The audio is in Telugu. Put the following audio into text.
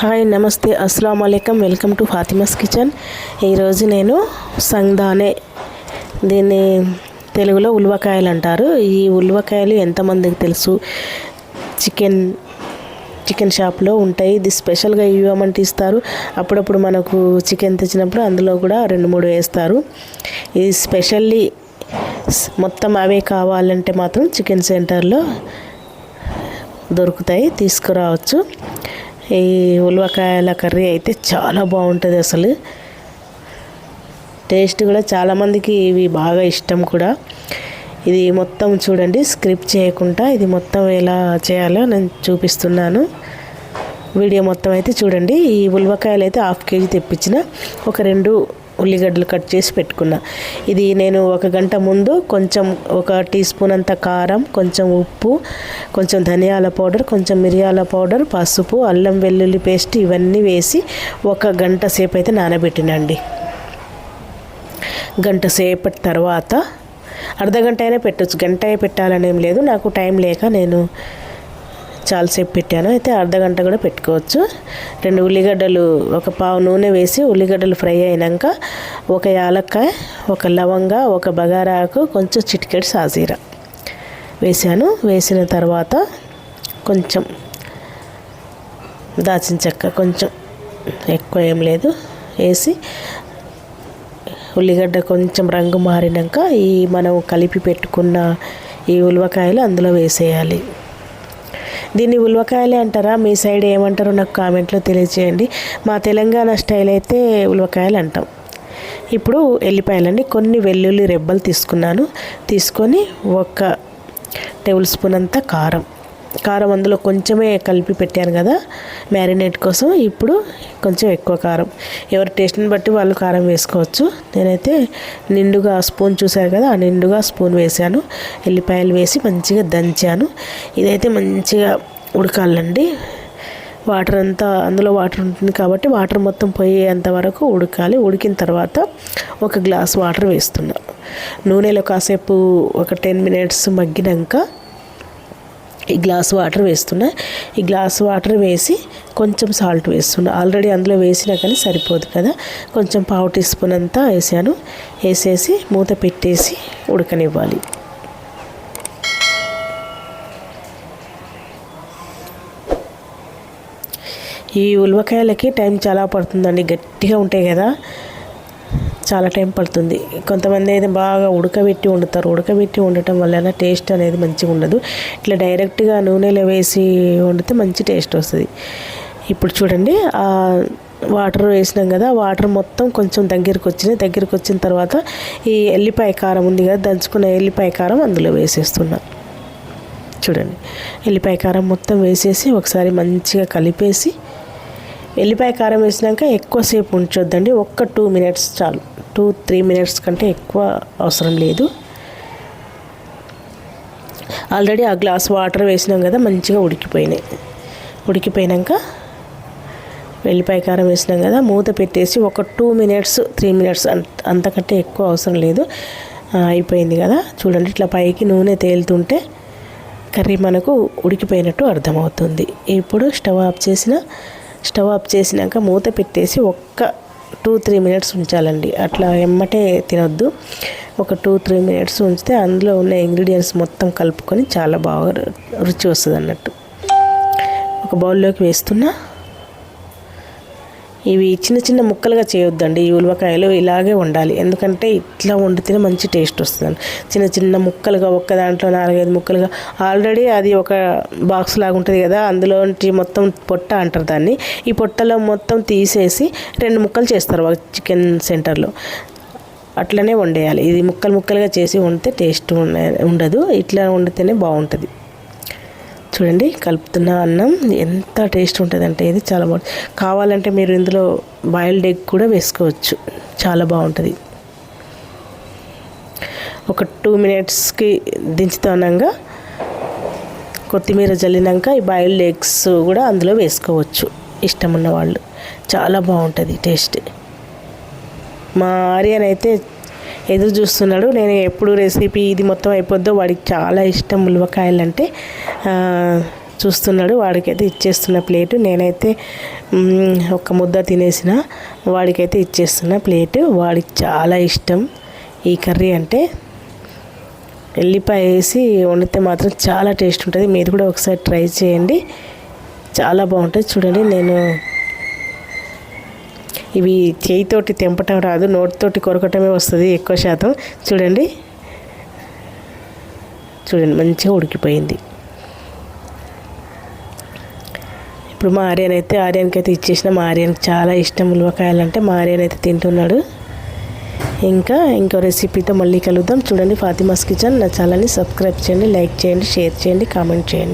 హాయ్ నమస్తే అస్సలం అయికం వెల్కమ్ టు ఫాతిమాస్ కిచెన్. ఈరోజు నేను సంగ్దానే దీన్ని తెలుగులో ఉల్వకాయలు అంటారు ఈ ఉల్వకాయలు ఎంతమందికి తెలుసు? చికెన్ చికెన్ షాప్లో ఉంటాయి. ఇది స్పెషల్గా ఇవ్వమంటే ఇస్తారు. అప్పుడప్పుడు మనకు చికెన్ తెచ్చినప్పుడు అందులో కూడా రెండు మూడు వేస్తారు. ఇది స్పెషల్లీ మొత్తం అవే కావాలంటే మాత్రం చికెన్ సెంటర్లో దొరుకుతాయి. తీసుకురావచ్చు. ఈ ఉలవకాయల కర్రీ అయితే చాలా బాగుంటుంది అసలు. టేస్ట్ కూడా చాలామందికి ఇవి బాగా ఇష్టం కూడా. ఇది మొత్తం చూడండి స్క్రిప్ట్ చేయకుండా ఇది మొత్తం ఎలా చేయాలో నేను చూపిస్తున్నాను. వీడియో మొత్తం అయితే చూడండి. ఈ ఉలవకాయలు అయితే హాఫ్ కేజీ తెప్పించిన ఒక రెండు ఉల్లిగడ్డలు కట్ చేసి పెట్టుకున్నా. ఇది నేను ఒక గంట ముందు కొంచెం ఒక టీ స్పూన్ అంత కారం కొంచెం ఉప్పు కొంచెం ధనియాల పౌడర్ కొంచెం మిరియాల పౌడర్ పసుపు అల్లం వెల్లుల్లి పేస్ట్ ఇవన్నీ వేసి ఒక గంట సేపు అయితే నానబెట్టినండి. గంట సేపటి తర్వాత అర్ధ గంట అయినా పెట్టచ్చు. గంట పెట్టాలని ఏం లేదు. నాకు టైం లేక నేను చాలాసేపు పెట్టాను. అయితే అర్ధ గంట కూడా పెట్టుకోవచ్చు. రెండు ఉల్లిగడ్డలు ఒక పావు నూనె వేసి ఉల్లిగడ్డలు ఫ్రై అయినాక ఒక యాలక్కాయ ఒక లవంగ ఒక బగారాకు కొంచెం చిటికెడు సాజీర వేసాను. వేసిన తర్వాత కొంచెం దాచిన చెక్క కొంచెం ఎక్కువ ఏం లేదు. వేసి ఉల్లిగడ్డ కొంచెం రంగు మారినాక ఈ మనం కలిపి పెట్టుకున్న ఈ ఉలవకాయలు అందులో వేసేయాలి. దీన్ని ఉల్వకాయలే అంటారా? మీ సైడ్ ఏమంటారో నాకు కామెంట్లో తెలియజేయండి మా తెలంగాణ స్టైల్ అయితే ఉల్వకాయలు అంటాం. ఇప్పుడు ఎల్లిపాయలండి కొన్ని వెల్లుల్లి రెబ్బలు తీసుకున్నాను. తీసుకొని ఒక టేబుల్ స్పూన్ అంతా కారం. కారం అందులో కొంచెమే కలిపి పెట్టాను కదా మ్యారినేట్ కోసం. ఇప్పుడు కొంచెం ఎక్కువ కారం. ఎవరి టేస్ట్ని బట్టి వాళ్ళు కారం వేసుకోవచ్చు. నేనైతే నిండుగా స్పూన్ చూశారు కదా ఆ నిండుగా స్పూన్ వేసాను ఎల్లిపాయలు వేసి మంచిగా దంచాను. ఇదైతే మంచిగా ఉడకాలండి. వాటర్ అంతా అందులో వాటర్ ఉంటుంది కాబట్టి వాటర్ మొత్తం పోయేంత వరకు ఉడకాలి. ఉడికిన తర్వాత ఒక గ్లాస్ వాటర్ వేస్తున్నా. నూనెలో కాసేపు ఒక టెన్ మినిట్స్ మగ్గినాక ఈ గ్లాస్ వాటర్ వేస్తున్నా. ఈ గ్లాస్ వాటర్ వేసి కొంచెం సాల్ట్ వేస్తున్నా. ఆల్రెడీ అందులో వేసినా కానీ సరిపోదు కదా. కొంచెం పావు టీ స్పూన్ అంతా వేసాను. వేసేసి మూత పెట్టేసి ఉడకనివ్వాలి. ఈ ఉలవకాయలకి టైం చాలా పడుతుందండి. గట్టిగా ఉంటాయి కదా. చాలా టైం పడుతుంది. కొంతమంది అయితే బాగా ఉడకబెట్టి వండుతారు. ఉడకబెట్టి వండటం వల్ల టేస్ట్ అనేది మంచిగా ఉండదు. ఇట్లా డైరెక్ట్గా నూనెలో వేసి వండితే మంచి టేస్ట్ వస్తుంది. ఇప్పుడు చూడండి వాటర్ వేసినాం కదా వాటర్ మొత్తం కొంచెం దగ్గరికి వచ్చినాయి. దగ్గరికి వచ్చిన తర్వాత ఈ ఎల్లిపాయ కారం ఉంది కదా దంచుకున్న ఎల్లిపాయ కారం అందులో వేసేస్తున్నా. చూడండి ఎల్లిపాయ కారం మొత్తం వేసేసి ఒకసారి మంచిగా కలిపేసి ఎల్లిపాయ కారం వేసినాక ఎక్కువసేపు ఉంచొద్దండి. ఒక్క టూ మినిట్స్ చాలు. టూ త్రీ మినిట్స్ కంటే ఎక్కువ అవసరం లేదు. ఆల్రెడీ ఆ గ్లాస్ వాటర్ వేసినాం కదా మంచిగా ఉడికిపోయినాయి. ఉడికిపోయినాక వెల్లిపాయ కారం వేసినాం కదా మూత పెట్టేసి ఒక టూ మినిట్స్ త్రీ మినిట్స్ అంతకంటే ఎక్కువ అవసరం లేదు. అయిపోయింది కదా. చూడండి ఇట్లా పైకి నూనె తేలుతుంటే కర్రీ మనకు ఉడికిపోయినట్టు అర్థమవుతుంది. ఇప్పుడు స్టవ్ ఆఫ్ చేసిన స్టవ్ ఆఫ్ చేసినాక మూత పెట్టేసి ఒక్క టూ త్రీ మినిట్స్ ఉంచాలండి. అట్లా ఎమ్మటే తినొద్దు. ఒక టూ త్రీ మినిట్స్ ఉంచితే అందులో ఉన్న ఇంగ్రీడియంట్స్ మొత్తం కలుపుకొని చాలా బాగా రుచి వస్తుంది అన్నట్టు ఒక బౌల్లోకి వేస్తున్నా. ఇవి చిన్న చిన్న ముక్కలుగా చేయొద్దండి. ఈ ఉలవకాయలు ఇలాగే ఉండాలి. ఎందుకంటే ఇట్లా వండితేనే మంచి టేస్ట్ వస్తుంది. చిన్న చిన్న ముక్కలుగా ఒక్క దాంట్లో నాలుగైదు ముక్కలుగా ఆల్రెడీ అది ఒక బాక్స్ లాగా ఉంటుంది కదా అందులో మొత్తం పొట్ట అంటారు దాన్ని. ఈ పొట్టలో మొత్తం తీసేసి రెండు ముక్కలు చేస్తారు చికెన్ సెంటర్లో. అట్లనే వండేయాలి. ఇది ముక్కలు ముక్కలుగా చేసి వండితే టేస్ట్ ఉండదు. ఇట్లా వండితేనే బాగుంటుంది. చూడండి కలుపుతున్న అన్నం ఎంత టేస్ట్ ఉంటుందంటే ఇది చాలా బాగుంటుంది. కావాలంటే మీరు ఇందులో బాయిల్డ్ ఎగ్ కూడా వేసుకోవచ్చు. చాలా బాగుంటుంది. ఒక టూ మినిట్స్కి దించుతానంగా కొత్తిమీర జల్లినాక ఈ బాయిల్డ్ ఎగ్స్ కూడా అందులో వేసుకోవచ్చు. ఇష్టం ఉన్న వాళ్ళు. చాలా బాగుంటుంది టేస్ట్. మా ఆర్యన్ అయితే ఎదురు చూస్తున్నాడు. నేను ఎప్పుడు రెసిపీ ఇది మొత్తం అయిపోద్దో వాడికి చాలా ఇష్టం ఉలవకాయలు అంటే చూస్తున్నాడు. వాడికైతే ఇచ్చేస్తున్న ప్లేటు. నేనైతే ఒక ముద్ద తినేసిన వాడికైతే ఇచ్చేస్తున్న ప్లేటు. వాడికి చాలా ఇష్టం ఈ కర్రీ అంటే. ఎల్లిపాయ వేసి వండితే మాత్రం చాలా టేస్ట్ ఉంటుంది. మీరు కూడా ఒకసారి ట్రై చేయండి. చాలా బాగుంటుంది. చూడండి నేను ఇవి చేయితోటి తెంపటం రాదు నోటితోటి కొరకటమే వస్తుంది ఎక్కువ శాతం. చూడండి. చూడండి మంచిగా ఉడికిపోయింది. ఇప్పుడు మా ఆర్యన్ అయితే ఆర్యన్కి అయితే ఇచ్చేసిన మా ఆర్యన్కి చాలా ఇష్టం ఉలవకాయలు అంటే మా ఆర్యన్ అయితే తింటున్నాడు. ఇంకా ఇంకో రెసిపీతో మళ్ళీ కలుద్దాం. చూడండి ఫాతిమాస్ కిచెన్ నా ఛానల్ని సబ్స్క్రైబ్ చేయండి లైక్ చేయండి షేర్ చేయండి కామెంట్ చేయండి.